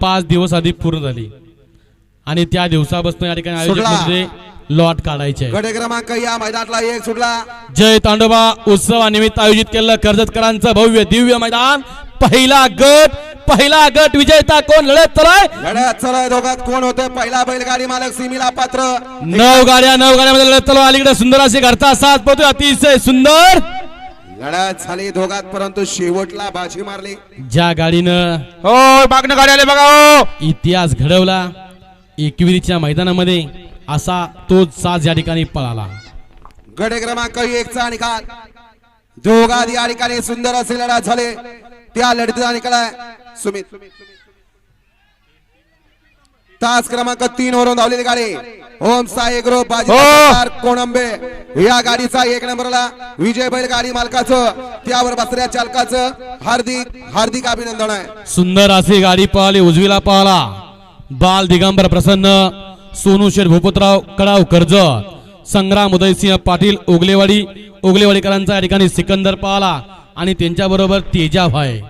पाच दिवस आधी पूर्ण झाली. आणि त्या दिवसापासून या ठिकाणी आयोजक सुटला. म्हणजे लॉट काढायचे आहे. क्रमांक या मैदानातला एक सुटला. जय तांडोबा उत्सवानिमित्त आयोजित केलेलं कर्जतकरांचं भव्य दिव्य मैदान. पहिला गट पहिला गट विजेता कोण? लढत चलाय. लढत चला दोघात. कोण होते? पहिला बैलगाडी मालक सिमीला पात्र. नऊ गाड्या नऊ गाड्यामध्ये लढत चालू. अलीकडे सुंदर अशी घरचा साथ पोहतोय अतिशय सुंदर. लढत झाली दोघात परंतु शेवटला बाजी मारली. ज्या गाडीनं हो मागणं गाडी आले बघा हो. इतिहास घडवला एकविरीच्या मैदानामध्ये असा तोच साज या ठिकाणी पळाला. गडे क्रमांक एकचा निकाल. दोघात या ठिकाणी सुंदर असे लढत झाले. त्या लढतीचा निकाल आहे सुमित. तास क्रमांक तीन वरून धावलेली गाडी. ओम साई ग्रुप बाजी हो. कोणंबे. या गाडीचा एक नंबरला विजय बैल गाडी मालकाचं त्यावर बसऱ्या चालकाचं हार्दिक हार्दिक अभिनंदन आहे. सुंदर अशी गाडी पळाली उजवीला पळाला. बाल दिगंबर प्रसन्न सोनू शेठ भूपतराव कडाव कर्जत संग्राम उदयसिंह पाटील ओगलेवाडी ओगलेवाडीकरांचा या ठिकाणी सिकंदर पळाला आणि त्यांच्या बरोबर तेजा भाई